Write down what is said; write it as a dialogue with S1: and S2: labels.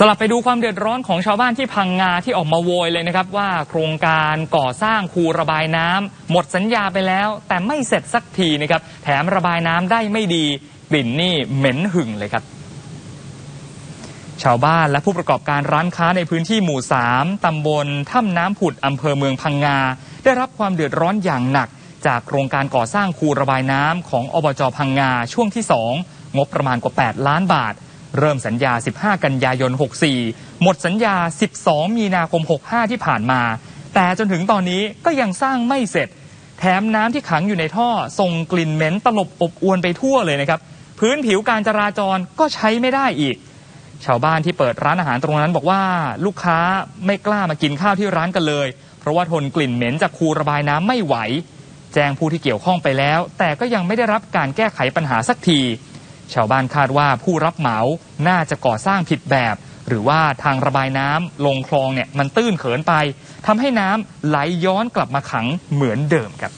S1: สลับไปดูความเดือดร้อนของชาวบ้านที่พังงาที่ออกมาโวยเลยนะครับว่าโครงการก่อสร้างคูระบายน้ำหมดสัญญาไปแล้ว แต่ไม่เสร็จสักทีนะครับแถมระบายน้ำได้ไม่ดีกลิ่นนี่เหม็นหึ่งเลยครับ ชาวบ้านและผู้ประกอบการร้านค้าในพื้นที่หมู่ 3ตำบลถ้ำน้ำผุดอำเภอเมืองพังงา ได้รับความเดือดร้อนอย่างหนัก จากโครงการก่อสร้างคูระบายน้ำของอบจพังงาช่วงที่ 2 งบประมาณกว่า 8 ล้านบาท เริ่มสัญญา 15 กันยายน 64 หมดสัญญา 12 มีนาคม 65 ที่ผ่านมา แต่จนถึงตอนนี้ก็ยังสร้างไม่เสร็จ แถมน้ำที่ขังอยู่ในท่อส่งกลิ่นเหม็นตลบอบอวนไปทั่วเลยนะครับ พื้นผิวการจราจรก็ใช้ไม่ได้อีก ชาวบ้านที่เปิดร้านอาหารตรงนั้นบอกว่าลูกค้าไม่กล้ามากินข้าวที่ร้านกันเลย เพราะว่าทนกลิ่นเหม็นจากคูระบายน้ำไม่ไหว แจ้งผู้ที่เกี่ยวข้องไปแล้ว แต่ก็ยังไม่ได้รับการแก้ไขปัญหาสักที ชาวบ้านคาดว่าผู้รับเหมาน่าจะก่อสร้างผิดแบบ หรือว่าทางระบายน้ำลงคลองเนี่ยมันตื้นเขินไปทำให้น้ำไหลย้อนกลับมาขังเหมือนเดิมครับ